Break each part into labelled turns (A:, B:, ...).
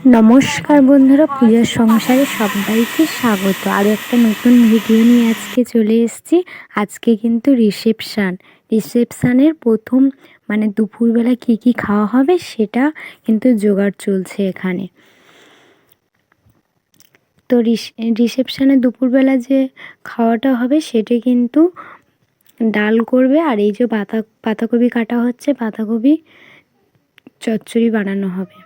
A: নমস্কার বন্ধুরা পূজার সংসারে সবাইকে স্বাগত। আর একটা নতুন ভিডিও নিয়ে আজকে চলে এসেছি। আজকে কিন্তু রিসেপশান রিসেপশানের প্রথম মানে দুপুরবেলা কি কি খাওয়া হবে সেটা কিন্তু জোগাড় চলছে এখানে। তো রিসেপশানে দুপুরবেলা যে খাওয়াটা হবে সেটা কিন্তু ডাল করবে। আর এই যে পাতা, পাতাকপি কাটা হচ্ছে, পাতাকপি চচ্চড়ি বানানো হবে।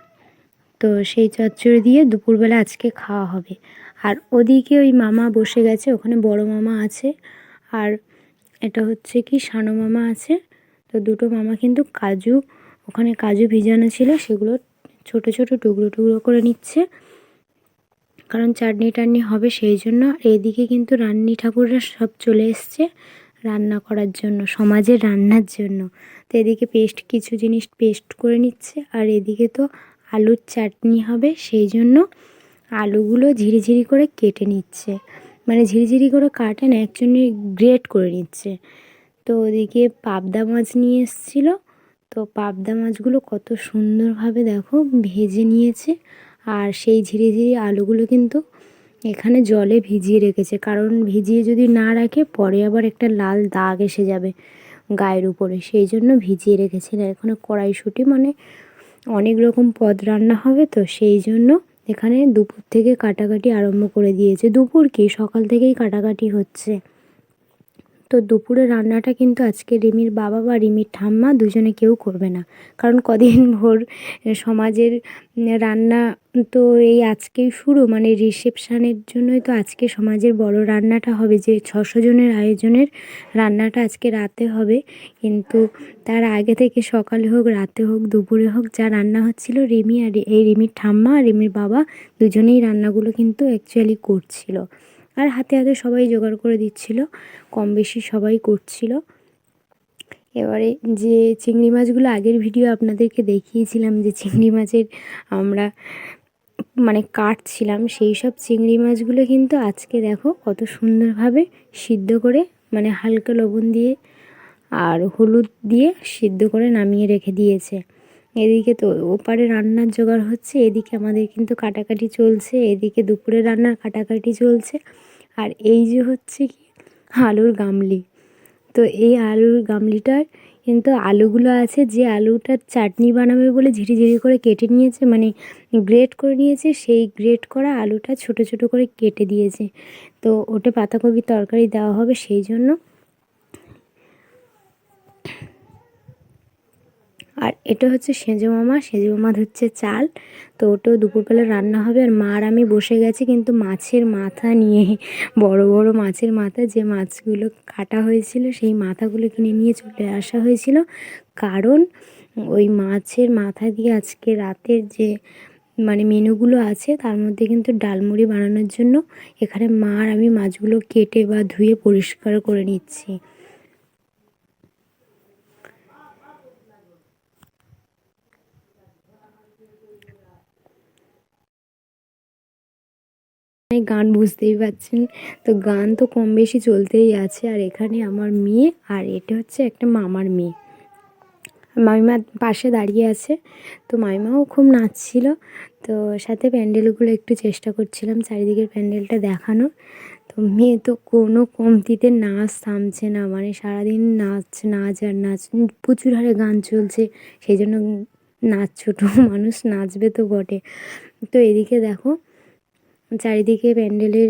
A: তো সেই চচ্চড়ি দিয়ে দুপুরবেলা আজকে খাওয়া হবে। আর ওদিকে ওই মামা বসে গেছে, ওখানে বড় মামা আছে। আর এটা হচ্ছে কি সানো মামা আছে। তো দুটো মামা কিন্তু কাজু, ওখানে কাজু ভিজানো ছিল, সেগুলো ছোট ছোট টুকরো টুকরো করে নিচ্ছে। কারণ চাটনি টাটনি হবে সেই জন্য। আর এদিকে কিন্তু রান্নি ঠাকুররা সব চলে এসছে রান্না করার জন্য, সমাজের রান্নার জন্য। তো এদিকে পেস্ট, কিছু জিনিস পেস্ট করে নিচ্ছে। আর এদিকে তো আলুর চাটনি হবে, সেই জন্য আলুগুলো ঝিরিঝিরি করে কেটে নিচ্ছে। মানে ঝিরিঝিরি করে কাটে না একজনই গ্রেট করে নিচ্ছে। তো ওদিকে পাবদা মাছ নিয়ে এসেছিল। তো পাবদা মাছগুলো কত সুন্দরভাবে দেখো ভেজে নিয়েছে। আর সেই ঝিরিঝিরি আলুগুলো কিন্তু এখানে জলে ভিজিয়ে রেখেছে। কারণ ভিজিয়ে যদি না রাখে, পরে আবার একটা লাল দাগ এসে যাবে গায়ের উপরে। সেই জন্য ভিজিয়ে রেখেছে না। এখানে কড়াইশুঁটি মানে অনেক রকম পদ রান্না হবে তো সেই জন্য এখানে দুপুর থেকে কাটাকাটি আরম্ভ করে দিয়েছে। দুপুর কি? সকাল থেকেই কাটাকাটি হচ্ছে। তো দুপুরে রান্নাটা কিন্তু আজকে রিমির বাবা বা রিমির ঠাম্মা দুজনে কেউ করবে না। কারণ কদিন ভোর সমাজের রান্না তো এই আজকেই শুরু মানে রিসেপশানের জন্যই তো আজকে সমাজের বড় রান্নাটা হবে, যে ছশো জনের আয়োজনের রান্নাটা আজকে রাতে হবে। কিন্তু তার আগে থেকে সকালে হোক, রাতে হোক, দুপুরে হোক, যা রান্না হচ্ছিল রিমি আর এই রিমির ঠাম্মা আর রিমির বাবা দুজনেই রান্নাগুলো কিন্তু অ্যাকচুয়ালি করছিল। আর হাতে হাতে সবাই জোগাড় করে দিচ্ছিল কম বেশি সবাই করছিল। এবারে যে চিংড়ি মাছগুলো আগের ভিডিও আপনাদেরকে দেখিয়েছিলাম যে চিংড়ি মাছের আমরা মানে কাটছিলাম, সেই সব চিংড়ি মাছগুলো কিন্তু আজকে দেখো কত সুন্দরভাবে সিদ্ধ করে মানে হালকা লবণ দিয়ে আর হলুদ দিয়ে সিদ্ধ করে নামিয়ে রেখে দিয়েছে। এদিকে তো ওপারে রান্নার জোগাড় হচ্ছে, এদিকে আমাদের কিন্তু কাটাকাটি চলছে, এদিকে দুপুরে রান্নার কাটাকাটি চলছে। আর এই যে হচ্ছে কি, আলুর গামলি। তো এই আলুর গামলিটার কিন্তু আলুগুলো আছে, যে আলুটার চাটনি বানাবে বলে ঝিরিঝিরি করে কেটে নিয়েছে মানে গ্রেট করে নিয়েছে, সেই গ্রেট করা আলুটা ছোট ছোট করে কেটে দিয়েছে। তো ওটা পাতাকপির তরকারি দেওয়া হবে, সেই জন্য আর এটা হচ্ছে সেজো মামা। সেজো মামা হচ্ছে চাল। তো ওটাও দুপুরবেলা রান্না হবে আর মা আর আমি বসে গেছি কিন্তু মাছের মাথা নিয়ে। বড় বড় মাছের মাথা। যে মাছগুলো কাটা হয়েছিল সেই মাথাগুলো কিনে নিয়ে চলে আসা হয়েছিল। কারণ ওই মাছের মাথা দিয়ে আজকে রাতের যে মানে মেনুগুলো আছে, তার মধ্যে কিন্তু ডালমুড়ি বানানোর জন্য এখানে মা আর আমি মাছগুলো কেটে বা ধুয়ে পরিষ্কার করে নিচ্ছি। গান বুঝতেই পারছেন। তো গান তো কম বেশি চলতেই আছে। আর এখানে আমার মেয়ে, আর এটা হচ্ছে একটা মামার মেয়ে। মামিমা পাশে দাঁড়িয়ে আছে। তো মামিমাও খুব নাচছিল। তো সাথে প্যান্ডেলগুলো একটু চেষ্টা করছিলাম চারিদিকের প্যান্ডেলটা দেখানো তো মেয়ে তো কোনো কমতিতে নাচ থামছে না। মানে সারাদিন নাচ নাচ আর নাচ। প্রচুর হারে গান চলছে। সেই জন্য নাচ ছোটো মানুষ নাচবে তো বটে। তো এদিকে দেখো চারিদিকে প্যান্ডেলের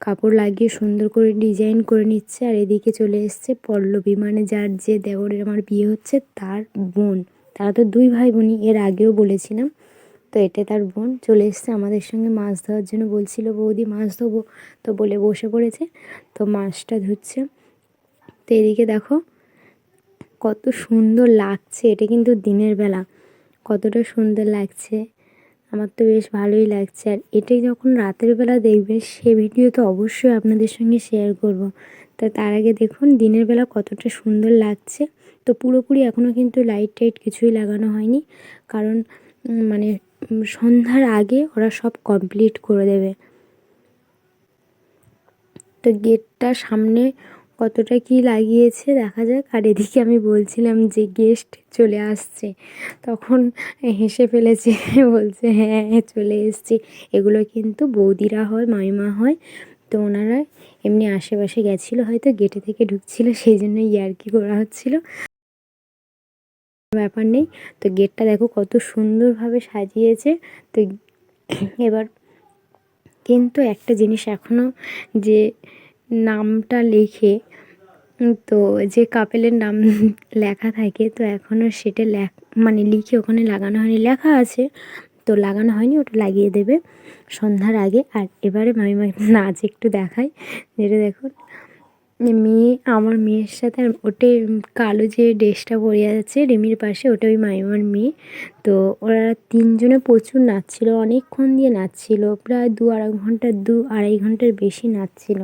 A: কাপড় লাগিয়ে সুন্দর করে ডিজাইন করে নিচ্ছে আর এদিকে চলে এসছে পল্লবী। মানে যার যে দেওরের আমার বিয়ে হচ্ছে তার বোন। তারা তো দুই ভাই বোনই এর আগেও বলেছিলাম। তো এটা তার বোন চলে এসছে আমাদের সঙ্গে মাছ ধোয়ার জন্য বলছিল, বৌদি, মাছ ধোবো। তো বলে বসে পড়েছে। তো মাছটা ধুচ্ছে। তো এদিকে দেখো কত সুন্দর লাগছে। এটা কিন্তু দিনের বেলা। কতটা সুন্দর লাগছে। আমার তো বেশ ভালোই লাগছে। আর এটাই যখন রাতের বেলা দেখবে, সে ভিডিও তো অবশ্যই আপনাদের সঙ্গে শেয়ার করব। তো তার আগে দেখুন, দিনের বেলা কতটা সুন্দর লাগছে। তো পুরোপুরি এখনও কিন্তু লাইট টাইট কিছুই লাগানো হয়নি। কারণ মানে সন্ধ্যার আগে ওরা সব কমপ্লিট করে দেবে। তো গেটটা সামনে কতটা কি লাগিয়েছে, দেখা যাক। আর এদিকে আমি বলছিলাম যে গেস্ট চলে আসছে। তখন হেসে ফেলেছে, বলছে হ্যাঁ হ্যাঁ চলে এসছে। এগুলো কিন্তু বৌদিরা হয়, মামিমা হয়। তো ওনারা এমনি আশেপাশে গেছিল, হয়তো গেটে থেকে ঢুকছিল, সেই জন্য ইয়ার্কি করা হচ্ছিল। ব্যাপার নেই। তো গেটটা দেখো কত সুন্দরভাবে সাজিয়েছে। তো এবার কিন্তু একটা জিনিস এখনও যে নামটা লেখে। তো যে কাপেলের নাম লেখা থাকে, তো এখনও সেটা লেখ মানে লিখে ওখানে লাগানো হয়নি। লেখা আছে, তো লাগানো হয়নি, ওটা লাগিয়ে দেবে সন্ধ্যার আগে। আর এবারে মামিমা নাচ একটু দেখায় যেটা দেখুন মেয়ে, আমার মেয়ের সাথে ওটে কালো যে ড্রেসটা পরে আছে রেমির পাশে, ওটা ওই মামিমার মেয়ে। তো ওরা তিনজনে প্রচুর নাচছিল, অনেকক্ষণ দিয়ে নাচছিল, প্রায় দু আড়াই ঘণ্টা, দু আড়াই ঘণ্টার বেশি নাচছিল।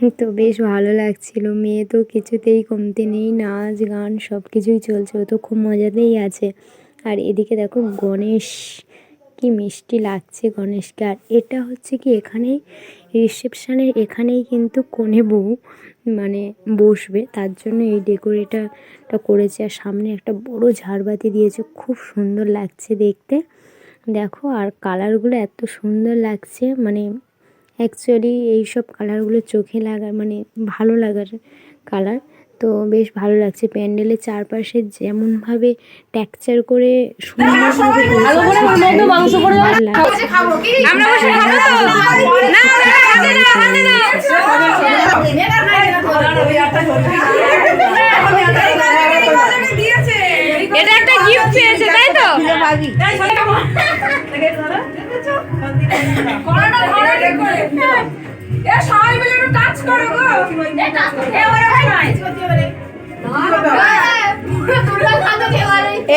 A: তো বেশ ভালো লাগছিল। মেয়ে তো কিছুতেই কমতে নেই, নাচ, গান সব কিছুই চলছে, ও তো খুব মজাতেই আছে। আর এদিকে দেখো গণেশ, কি মিষ্টি লাগছে গণেশকে। আর এটা হচ্ছে কি এখানেই রিসেপশানের এখানেই কিন্তু কনে বউ মানে বসবে। তার জন্য এই ডেকোরেটারটা করেছে। আর সামনে একটা বড় ঝাড়বাতি দিয়েছে, খুব সুন্দর লাগছে দেখতে। দেখো আর কালারগুলো এত সুন্দর লাগছে মানে অ্যাকচুয়ালি এইসব কালারগুলো চোখে লাগার মানে ভালো লাগার কালার তো বেশ ভালো লাগছে প্যান্ডেলের চারপাশে যেমনভাবে ট্যাকচার করে সুন্দরভাবে মাংস করে
B: আমরা বসে খাব তো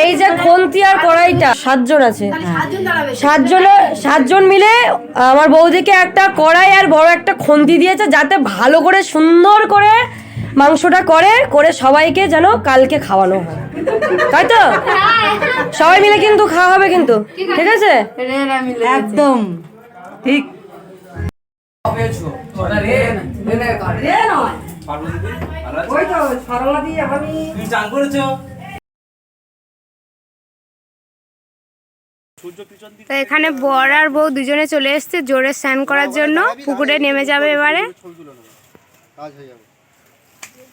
C: এই যে খন্তি আর কড়াইটা সাতজন আছে। সাতজন সাতজন মিলে আমার বৌদিকে একটা কড়াই আর বড় একটা খন্তি দিয়েছে যাতে ভালো করে সুন্দর করে মাংসটা করে করে সবাইকে যেন কালকে খাওয়ানো হয়। তাই তো সবাই মিলে কিন্তু খাওয়া হবে কিন্তু ঠিক আছে।
D: একদম ঠিক
E: তুমি চান করেছ
B: তো এখানে বর আর বউ দুজনে চলে এসেছে জোরে স্নান করার জন্য। পুকুরে নেমে যাবে এবারে।
F: কাজ হয়ে যাবে।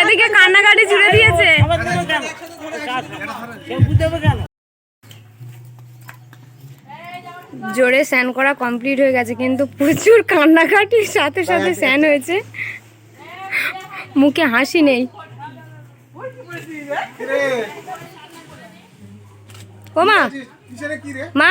B: এদিকে কান্নাকাটি জুড়ে দিয়েছে। জোরে স্নান করা কমপ্লিট হয়ে গেছে কিন্তু প্রচুর কান্নাকাটির সাথে সাথে স্নান হয়েছে। মুখে হাসি নেই। ও মা। মা।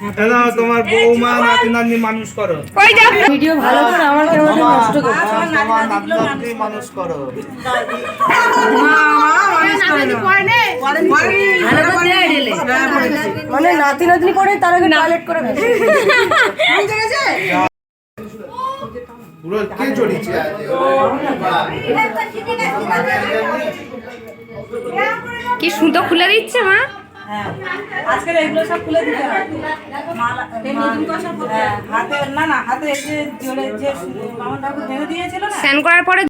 B: তোমার
E: বৌমা নাতি নাতনি মানুষ করো।
C: ভিডিও ভালো করে আমার ক্যামেরাটা নষ্ট করবে
F: তোমার নাতি নাতনি মানুষ করো
C: মানে নাতি নাতনি করে তার আগে টয়লেট করে।
F: পুরো কে
B: কি সুতো খুলে দিচ্ছে মা?
F: হ্যাঁ। আজকের এগুলো সব খুলে দিতে হবে মালা হ্যাঁ, হাতে না না হাতে যে জোরে যে মামা ঠাকুর বেঁধে দিয়েছিল না?
B: স্নান করার পরে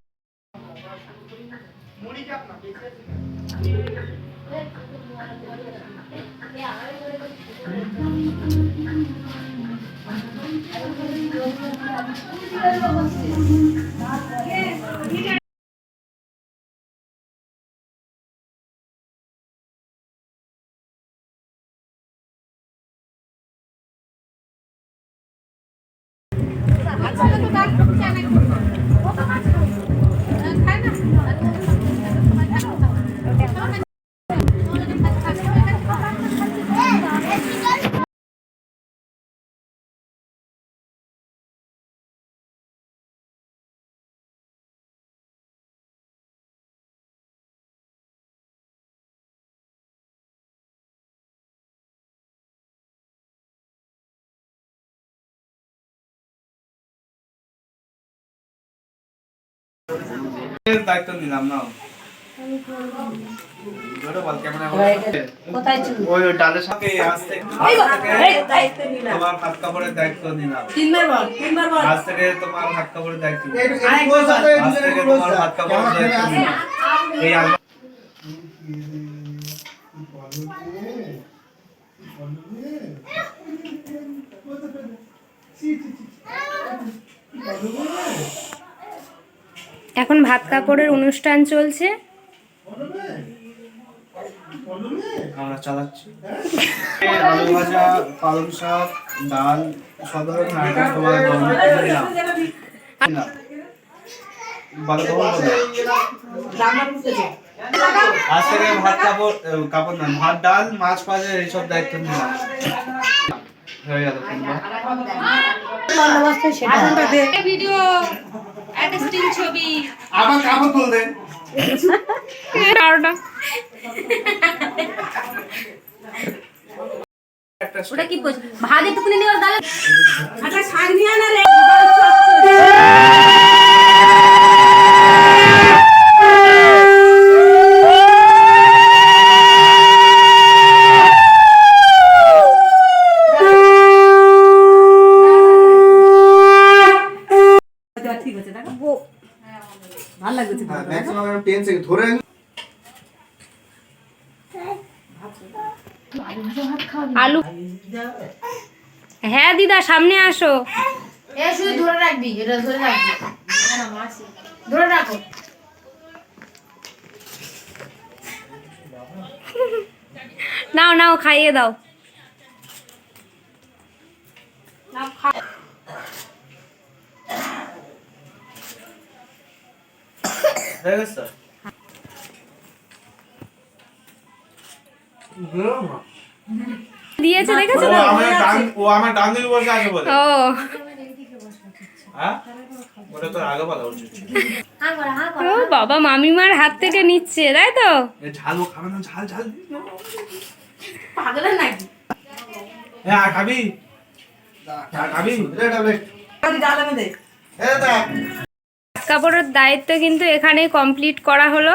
E: দায়িত্ব নিলাম না। তোমার হাত কাপড়ের দায়িত্ব নিলাম।
F: তিনবার বল তিনবার বল।
E: আজ থেকে তোমার হাত কাপড়ের দায়িত্ব আজ থেকে তোমার হাত কাপড়ের দায়িত্ব নিলাম। এই আলবা-
B: এখন ভাত কাপড়ের অনুষ্ঠান চলছে।
E: আমরা চালাচ্ছি। আলু ভাজা পালং শাক ডাল সব ধরনের আইটেম তোমার না। ভালো আজ থেকে ভাত কাপড় কাপড় না ভাত ডাল মাছ ভাজা এইসব দায়িত্ব নিলাম। হয়ে গেল তিনবার। আবার কাপড় তুল দে।
B: বারোটা
E: একটা
G: ওটা কি ভাত একটুখানি নেওয়ার দালে
F: আচ্ছা শাক নিয়ে আনা রে ঠিক আছে দেখো ভালো লাগছে
D: ম্যাক্সিমাম 10 সেকেন্ড ধরে
B: আলু। হ্যাঁ দিদা সামনে আসো।
G: শুধু ধরে রাখবি এটা ধরে রাখবি। ধরে রাখো।
B: নাও নাও খাইয়ে দাও
E: হয়ে গেছে
B: দিয়েছে দেখেছ
E: ও
B: তো
E: আমার ডান ও আমার ডান দিকে বসে আছে বলে।
B: ও।
E: হ্যাঁ? ওটা তো আগে বলা উচিত
B: ও বাবা মামিমার হাত থেকে নিচ্ছে তাই তো?
E: এ ঝাল ও খাবে না ঝাল ঝাল
F: পাগলের নাকি?
E: হ্যাঁ খাবি? খাবি?
B: কাপড়ের দায়িত্ব কিন্তু এখানেই কমপ্লিট করা হলো।